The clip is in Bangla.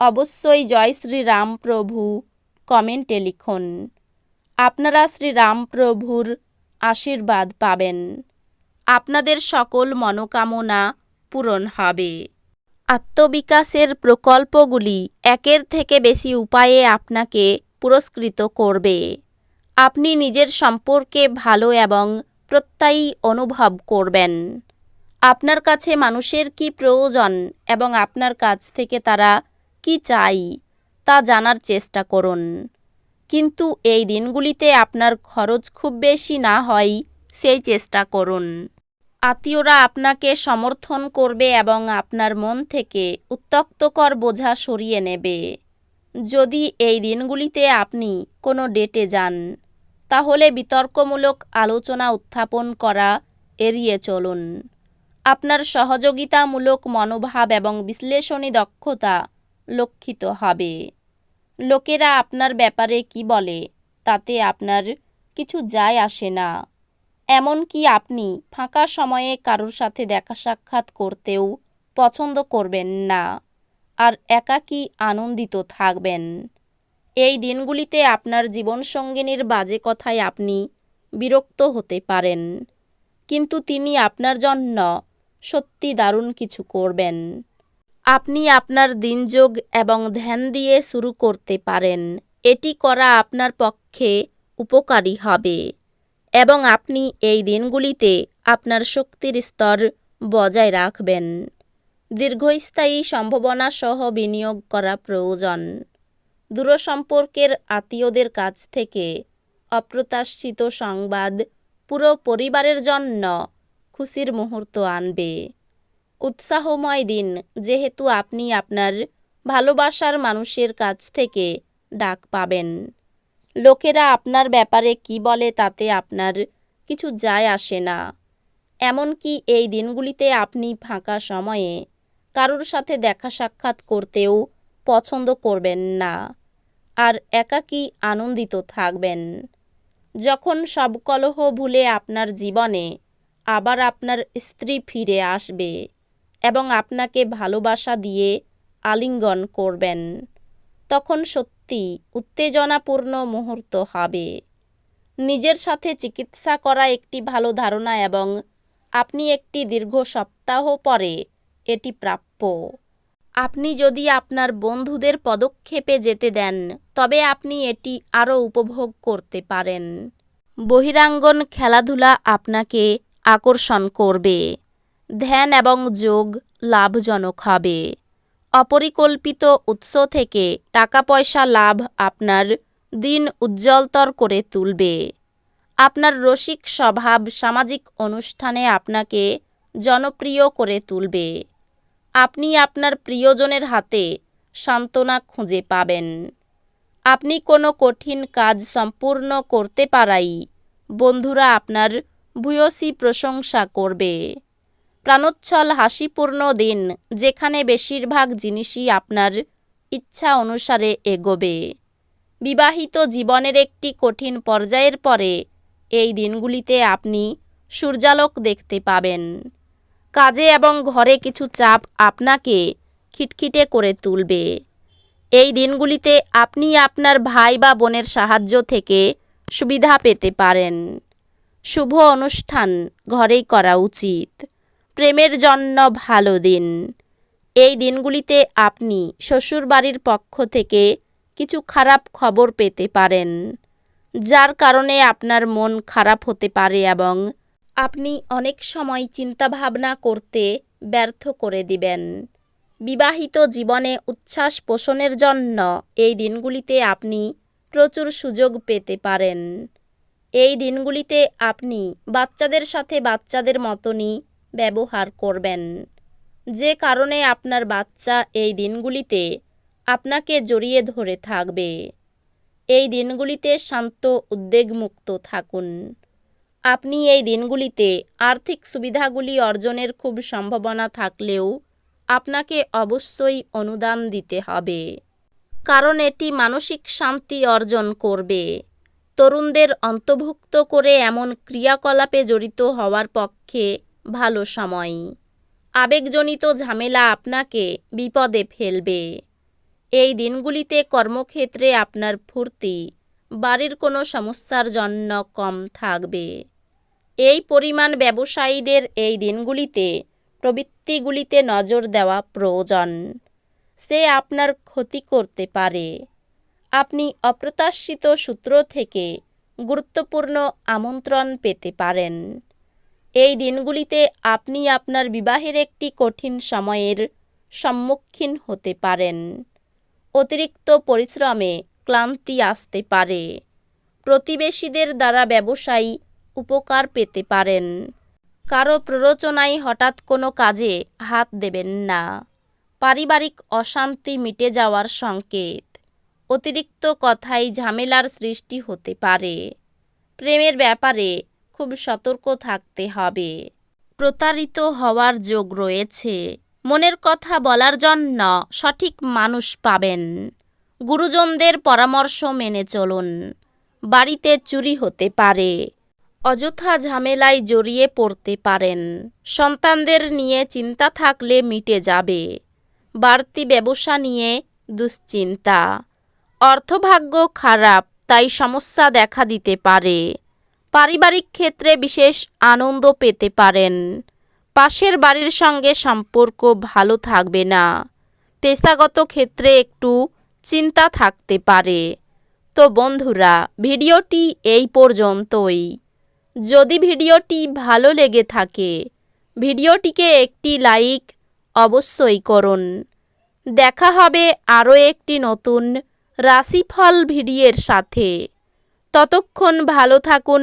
অবশ্যই জয় শ্রীরামপ্রভু কমেন্টে লিখুন। আপনারা শ্রীরামপ্রভুর আশীর্বাদ পাবেন। আপনাদের সকল মনোকামনা পূরণ হবে। আত্মবিকাশের প্রকল্পগুলি একের থেকে বেশি উপায়ে আপনাকে পুরস্কৃত করবে। আপনি নিজের সম্পর্কে ভালো এবং প্রত্যয়ী অনুভব করবেন। আপনার কাছে মানুষের কি প্রয়োজন এবং আপনার কাছ থেকে তারা কি চাই তা জানার চেষ্টা করুন। কিন্তু এই দিনগুলিতে আপনার খরচ খুব বেশি না হয়, সেই চেষ্টা করুন। আত্মীয়রা আপনাকে সমর্থন করবে এবং আপনার মন থেকে উত্তক্তকর বোঝা সরিয়ে নেবে। যদি এই দিনগুলিতে আপনি কোনো ডেটে যান, তাহলে বিতর্কমূলক আলোচনা উত্থাপন করা এড়িয়ে চলুন। আপনার সহযোগিতামূলক মনোভাব এবং বিশ্লেষণী দক্ষতা লক্ষিত হবে। লোকেরা আপনার ব্যাপারে কি বলে, তাতে আপনার কিছু যায় আসে না। এমনকি আপনি ফাঁকা সময়ে কারোর সাথে দেখা সাক্ষাৎ করতেও পছন্দ করবেন না, আর একাকী আনন্দিত থাকবেন। এই দিনগুলিতে আপনার জীবনসঙ্গিনীর বাজে কথায় আপনি বিরক্ত হতে পারেন, কিন্তু তিনি আপনার জন্য সত্যি দারুণ কিছু করবেন। আপনি আপনার দিনযোগ এবং ধ্যান দিয়ে শুরু করতে পারেন। এটি করা আপনার পক্ষে উপকারী হবে এবং আপনি এই দিনগুলিতে আপনার শক্তির স্তর বজায় রাখবেন। দীর্ঘস্থায়ী সম্ভাবনা সহ বিনিয়োগ করা প্রয়োজন। দূরসম্পর্কের আত্মীয়দের কাছ থেকে অপ্রত্যাশিত সংবাদ পুরো পরিবারের জন্য খুশির মুহূর্ত আনবে। উৎসাহময় দিন, যেহেতু আপনি আপনার ভালোবাসার মানুষের কাছ থেকে ডাক পাবেন। লোকেরা আপনার ব্যাপারে কি বলে তাতে আপনার কিছু যায় আসে না। এমনকি এই দিনগুলিতে আপনি ফাঁকা সময়ে কারোর সাথে দেখা সাক্ষাৎ করতেও পছন্দ করবেন না আর একাকী আনন্দিত থাকবেন। যখন সব কলহ ভুলে আপনার জীবনে আবার আপনার স্ত্রী ফিরে আসবে এবং আপনাকে ভালোবাসা দিয়ে আলিঙ্গন করবেন। তখন সত্যি উত্তেজনাপূর্ণ মুহূর্ত হবে। নিজের সাথে চিকিৎসা করা একটি ভালো ধারণা এবং আপনি একটি দীর্ঘ সপ্তাহ পরে এটি প্রাপ্য। আপনি যদি আপনার বন্ধুদের পদক্ষেপে যেতে দেন, তবে আপনি এটি আরও উপভোগ করতে পারেন। বহিরাঙ্গন খেলাধুলা আপনাকে আকর্ষণ করবে। ধ্যান এবং যোগ লাভজনক হবে। অপরিকল্পিত উৎস থেকে টাকা পয়সা লাভ আপনার দিন উজ্জ্বলতর করে তুলবে। আপনার রসিক স্বভাব সামাজিক অনুষ্ঠানে আপনাকে জনপ্রিয় করে তুলবে। আপনি আপনার প্রিয়জনের হাতে সান্ত্বনা খুঁজে পাবেন। আপনি কোনো কঠিন কাজ সম্পূর্ণ করতে পারাই বন্ধুরা আপনার ভূয়সী প্রশংসা করবে। প্রাণোচ্ছল হাসিপূর্ণ দিন, যেখানে বেশিরভাগ জিনিসই আপনার ইচ্ছা অনুসারে এগোবে। বিবাহিত জীবনের একটি কঠিন পর্যায়ের পরে এই দিনগুলিতে আপনি সূর্যালোক দেখতে পাবেন। কাজে এবং ঘরে কিছু চাপ আপনাকে খিটখিটে করে তুলবে। এই দিনগুলিতে আপনি আপনার ভাই বা বোনের সাহায্য থেকে সুবিধা পেতে পারেন। শুভ অনুষ্ঠান ঘরেই করা উচিত। প্রেমের জন্য ভালো দিন। এই দিনগুলিতে আপনি শ্বশুরবাড়ির পক্ষ থেকে কিছু খারাপ খবর পেতে পারেন, যার কারণে আপনার মন খারাপ হতে পারে এবং আপনি অনেক সময় চিন্তাভাবনা করতে ব্যর্থ করে দিবেন। বিবাহিত জীবনে উচ্ছ্বাস পোষণের জন্য এই দিনগুলিতে আপনি প্রচুর সুযোগ পেতে পারেন। এই দিনগুলিতে আপনি বাচ্চাদের সাথে বাচ্চাদের মতনই ব্যবহার করবেন। যে কারণে আপনার বাচ্চা এই দিনগুলিতে আপনাকে জড়িয়ে ধরে থাকবে। এই দিনগুলিতে শান্ত, উদ্বেগমুক্ত থাকুন। আপনি এই দিনগুলিতে আর্থিক সুবিধাগুলি অর্জনের খুব সম্ভাবনা থাকলেও আপনাকে অবশ্যই অনুদান দিতে হবে। কারণ এটি মানসিক শান্তি অর্জন করবে। তরুণদের অন্তর্ভুক্ত করে এমন ক্রিয়াকলাপে জড়িত হওয়ার পক্ষে ভালো সময়। আবেগজনিত ঝামেলা আপনাকে বিপদে ফেলবে। এই দিনগুলিতে কর্মক্ষেত্রে আপনার ফুর্তি, বাড়ির কোনো সমস্যার জন্য কম থাকবে। এই পরিমাণ ব্যবসায়ীদের এই দিনগুলিতে, প্রবৃত্তিগুলিতে নজর দেওয়া প্রয়োজন। সে আপনার ক্ষতি করতে পারে। আপনি অপ্রত্যাশিত সূত্র থেকে গুরুত্বপূর্ণ আমন্ত্রণ পেতে পারেন। এই দিনগুলিতে আপনি আপনার বিবাহের একটি কঠিন সময়ের সম্মুখীন হতে পারেন। অতিরিক্ত পরিশ্রমে ক্লান্তি আসতে পারে। প্রতিবেশীদের দ্বারা ব্যবসায়ী উপকার পেতে পারেন। কারও প্ররোচনায় হঠাৎ কোনো কাজে হাত দেবেন না। পারিবারিক অশান্তি মিটে যাওয়ার সংকেত। অতিরিক্ত কথায় ঝামেলার সৃষ্টি হতে পারে। প্রেমের ব্যাপারে খুব সতর্ক থাকতে হবে। প্রতারিত হওয়ার যোগ রয়েছে। মনের কথা বলার জন্য সঠিক মানুষ পাবেন। গুরুজনদের পরামর্শ মেনে চলুন। বাড়িতে চুরি হতে পারে। অযথা ঝামেলায় জড়িয়ে পড়তে পারেন। সন্তানদের নিয়ে চিন্তা থাকলে মিটে যাবে। বাড়তি ব্যবসা নিয়ে দুশ্চিন্তা। অর্থভাগ্য খারাপ, তাই সমস্যা দেখা দিতে পারে। পারিবারিক ক্ষেত্রে বিশেষ আনন্দ পেতে পারেন। পাশের বাড়ির সঙ্গে সম্পর্ক ভালো থাকবে না। পেশাগত ক্ষেত্রে একটু চিন্তা থাকতে পারে। তো বন্ধুরা, ভিডিওটি এই পর্যন্তই। যদি ভিডিওটি ভালো লেগে থাকে, ভিডিওটিকে একটি লাইক অবশ্যই করুন। দেখা হবে আরও একটি নতুন রাশিফল ভিডিওর সাথে। ততক্ষণ ভালো থাকুন